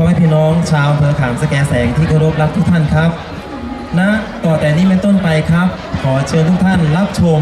พ่อแม่พี่น้องชาวอำเภอขามสแกแสงที่เคารพรักทุกท่านครับณต่อแต่นี้เป็นต้นไปครับ ขอเชิญทุกท่านรับชม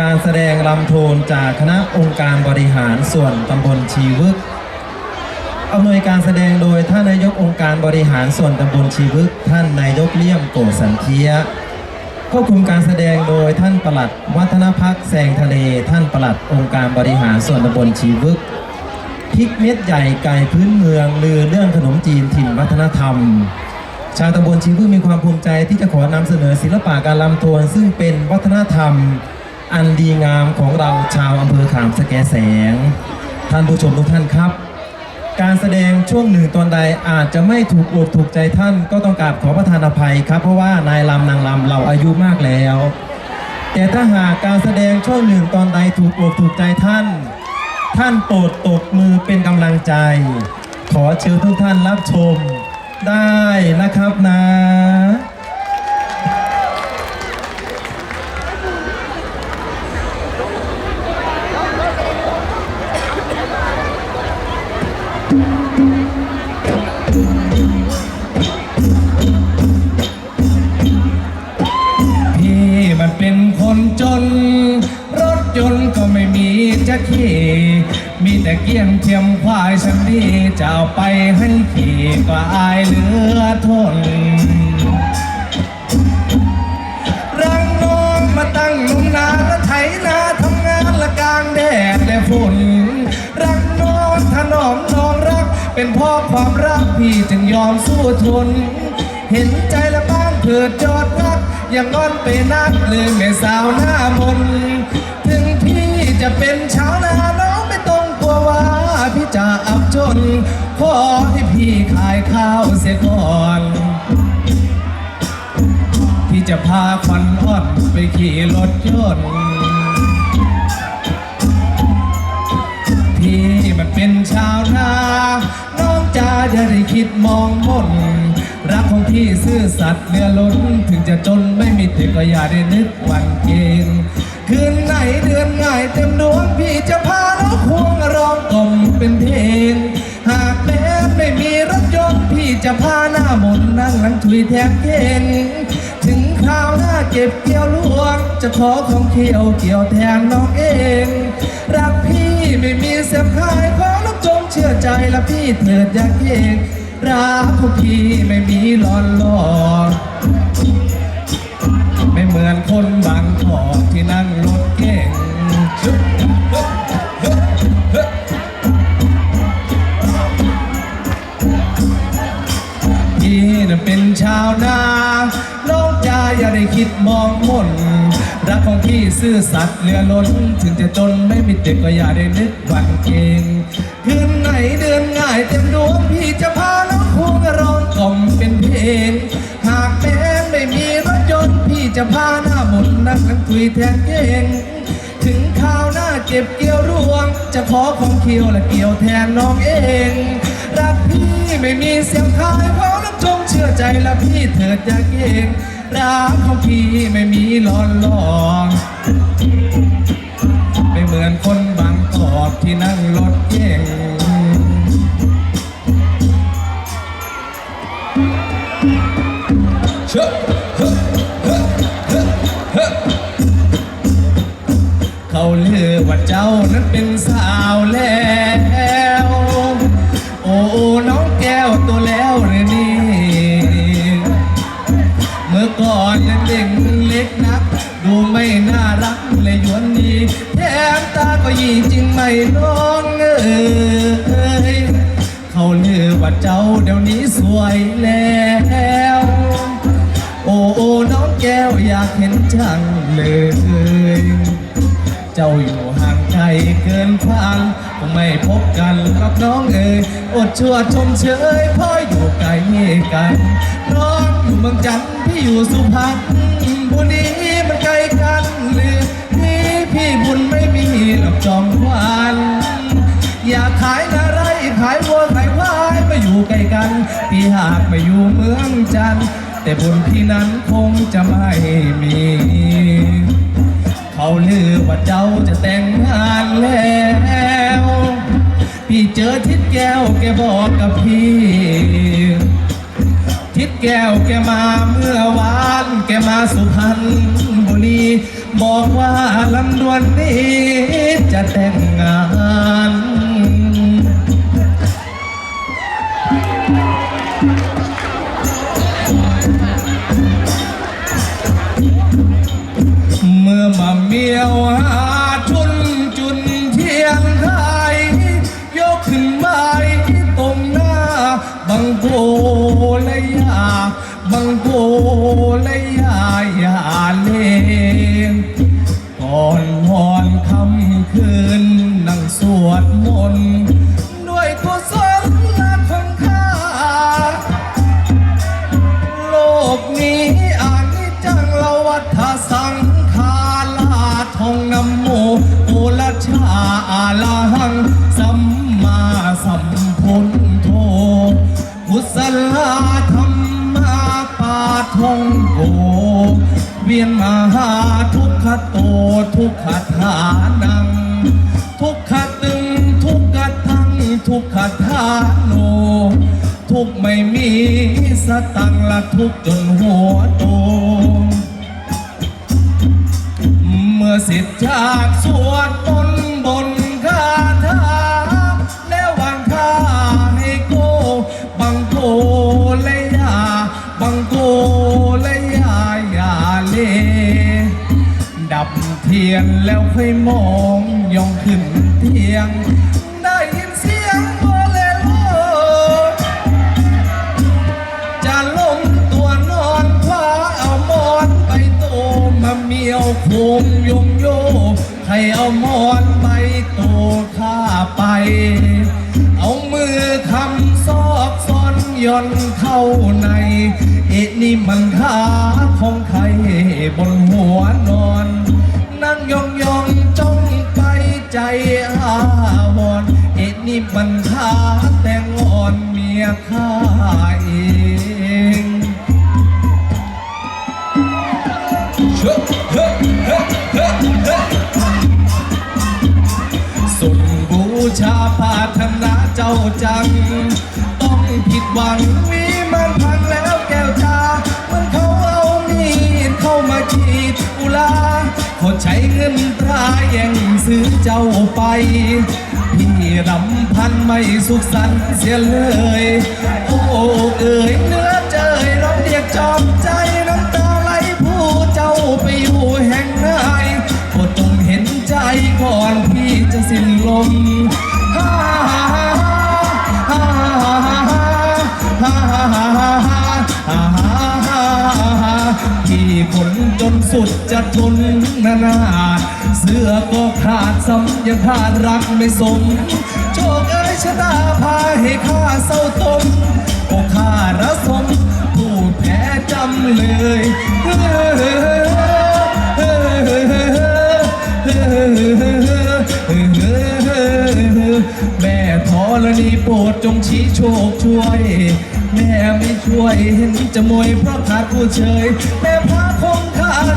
การแสดงลำโทนจากคณะองค์การบริหารส่วนตำบลชีวึกอำนวยการแสดงโดยท่านนายกองค์การบริหารส่วนตำบลชีวึก ท่านนายกเลี่ยมโกสันเทียควบคุมการแสดงโดยท่านประหลัด วัฒนพักแสงทะเล ท่านประหลัดองค์การบริหารส่วนตำบลชีวึก พริกเม็ดใหญ่ไก่พื้นเมืองลือเรื่องขนมจีนถิ่นวัฒนธรรม ชาวตำบลชีวึกมีความภูมิใจที่จะขอนำเสนอศิลปะการลำโทนซึ่งเป็นวัฒนธรรม อันดีงามของเราชาวอำเภอขามสแกแสง ท่านผู้ชมทุกท่านครับ การแสดงช่วงหนึ่งตอนใดอาจจะไม่ถูกอกถูกใจท่านก็ต้องกราบขอประทานอภัยครับ เพราะว่านายลำนางลำเราอายุมากแล้ว แต่ถ้าหากการแสดงช่วงหนึ่งตอนใดถูกอกถูกใจท่าน ท่านโปรดตบมือเป็นกำลังใจ ขอเชิญทุกท่านรับชมได้นะครับนะพี่มันเป็นคนจน จะขี่ มีแต่เกี้ยงเทียมควายฉันดีจะเอาไปให้ขี่ก็อายเหลือทนรังน้องมาตั้งนุ่มนาและไถนาทำงานละกลางแดดและฝนรักน้องถนอมน้องรัก เป็นพ่อความรักพี่จึงยอมสู้ทน เห็นใจละบ้างเถิดจอดรักอย่างงอนไปนักเลยแม่สาวหน้ามน จะเป็นชาวนาน้องไม่ต้องกลัวว่าพี่จะอับจน ขอให้พี่ขายข้าวเสียก่อนที่จะพาควันอ่อนไปขี่รถยนต์พี่มันเป็นชาวนาน้องจะอย่าได้คิดมองมนรักของพี่ซื่อสัตย์เลือล้น ถึงจะจนไม่มีถึงก็อย่าได้นึกวันเก คืนไหนเดือนง่ายเต็มดวงพี่จะพาน้องควงร้องกลมเป็นเพลงหากแม้ไม่มีรถยนต์พี่จะพาหน้ามนนั่งหลังถุยแทบเก่งถึงคราวหน้าเก็บเกี่ยวลวง จะขอของเขียวเกี่ยวแทนน้องเอง รักพี่ไม่มีเสียพายขอลูกจงเชื่อใจและพี่เถิดอย่าเก่งรักของพี่ไม่มีหลอนหลอก ไม่เหมือนคนบางขอบที่นั่งรถเก่งพี่น่ะเป็นชาวนาน้องจาอย่าได้คิดมองมนรักของพี่ซื่อสัตย์เหลือล้น ถึงจะจนไม่มีเด็กก็อย่าได้นึกหวันเก่งคืนไหนเดือนง่ายเต็มดวงพี่จะพาน้องควงร้องกล่อมเป็นเพลง จะพาหน้าหมนต์นั่งนั่งคุยแทนเก่งถึงข้าวหน้าเก็บเกี่ยวรวง จะขอของเคียวและเกี่ยวแทนน้องเอง รักพี่ไม่มีเสียงคายเพราะน้ำจงเชื่อใจและพี่เถิดอย่าเก่งรักของพี่ไม่มีหลอนหลอกไม่เหมือนคนบางกอกที่นั่งรถเก่งเชื่อ เจ้านั้นเป็นสาวแล้ว โอ้น้องแก้วตัวแล้วหรือนี่ เมื่อก่อนยังเด็กเล็กนัก ดูไม่น่ารักเลยยวนดีแถมตาก็ยีจริงไหมน้องเอ้ยเขาเลือว่าเจ้าเดี๋ยวนี้สวยแล้วโอ้โอ้น้องแก้วอยากเห็นจังเลย เจ้าอยู่ห่างไกลเกินฟังคงไม่พบกันกับน้องเอ๋ยอดชั่วชมเชยพ่ออยู่ไกลกันน้องอยู่เมืองจันทร์พี่อยู่สุพรรณบุรีมันไกลกันหรือนี่พี่บุญไม่มีหลับจอมควันอยากขายนาไรขายวัวขายควายมาอยู่ใกล้กันพี่หากไปอยู่เมืองจันทร์แต่บุญพี่นั้นคงจะไม่มี เขาลือว่าเจ้าจะแต่งงานแล้ว พี่เจอทิดแก้วแกบอกกับพี่ ทิดแก้วแกมาเมื่อวาน แกมาสุพรรณบุรี บอกว่าลำดวนนี้จะแต่ วียนมาหาทุกขโตทุกขฐานัง ทุกขตึงทุกขทั้งทุกขทาโน ทุกไม่มีสตังละทุกจนหัวโต เมื่อเสร็จจากสวดบนบน ทียนแล้วค่อยมองย่องขึ้นเทียง ได้ยินเสียงโบเลโลจะล้มตัวนอนคว้าเอามอนไปโตมาเมียวโคงยงโยใครเอามอนไปโตข้าไป เอามือคำซอกซ้อนย่อนเข้าในเอ็นี่มันขาของใครบนหัวนอน เอ็นี่มันขาแต่งอนเมียข้าเองสุนบูชาปารถนาเจ้าจัง ต้องผิดหวังมีมันพังแล้วแก้วตามันเขาเอามีดเข้ามาขีดอุลาเขาใช้เงินตราแย่งซื้อเจ้าไป พี่รำพันไม่สุขสันต์เสียเลย โอ้เอ๋ยเนื้อเจยร้องเรียกจอมใจน้ำตาไหลผู้เจ้าไปอยู่แห่งไหนโปรดจงเห็นใจก่อนพี่จะสิ้นลม สุดจะทนนานาเสื้อก็ขาดซ้ำยังขาดรักไม่สม โชคเอ้ยชะตาพาให้ข้าเศร้าตมก็ข้าระสมพูดแพ้จำเลยแม่ทธรณีโปรดจงชี้โชคช่วย แม่ไม่ช่วยเห็นจะมวยเพราะขาดผู้เชยแม่พ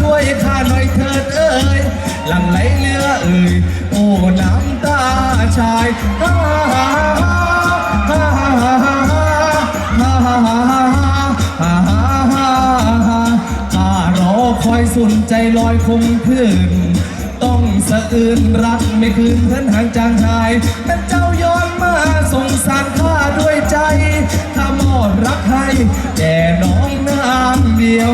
ช่วยข้าหน่อยเถิดเอ่ยหลังไหลเรือเอ่ยโอ้น้ำตาชายฮ่าฮ่าฮ่าฮ่าฮ่าฮ่าฮ่าฮ่าฮ่าฮ่าฮ่าฮ่าข้ารอคอยสุนใจลอยคงคืนต้องสะอื่นรักไม่คืนเพื่อนห่างจางหายแต่เจ้าย้อนมาสงสารข้าด้วยใจถ้ามอบรักให้แด่น้องน้ำเดียว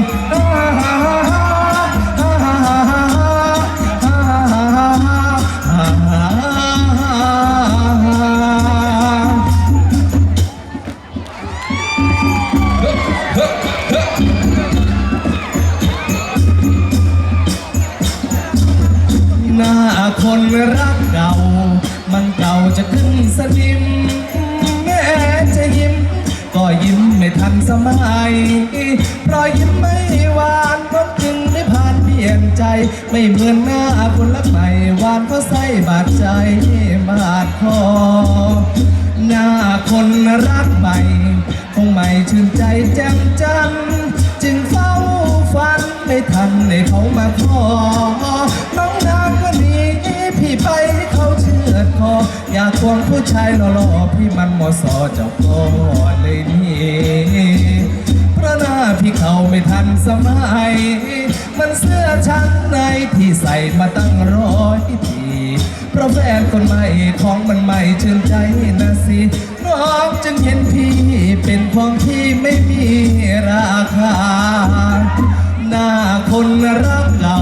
ทันสมัยรอยยิ้มไม่หวานก็จึงได้ผ่านเปลี่ยนใจ ไม่เหมือนหน้าคนรักใหม่หวานเพราะใส่บาดใจบาดคอ หน้าคนรักใหม่ คงไม่ชื่นใจแจ่มจันทร์จึงเฝ้าฝันไม่ทันในเขามาขอ วงผู้ชายหล่อๆพี่มันมอสอเจ้าก็เลยนี่เพราะหน้าพี่เขาไม่ทันสมัย มันเสื้อชั้นในที่ใส่มาตั้งร้อยปีเพราะแฟนคนใหม่ของมันใหม่ชื่นใจนะสิน้องจึงเห็นพี่เป็นของที่ไม่มีราคา หน้าคนรักเก่า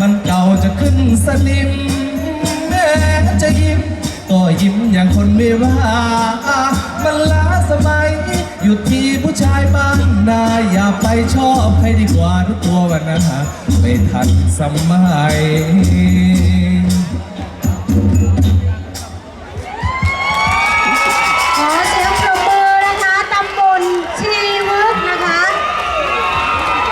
มันเก่าจะขึ้นสนิมแม้จะยิ้ม ก็ยิ้มอย่างคนไม่ว่า มันล้าสมัย อยู่ที่ผู้ชายบ้านนาอย่าไปชอบให้ดีกว่าทุกตัววันนะฮะไม่ทันสมัย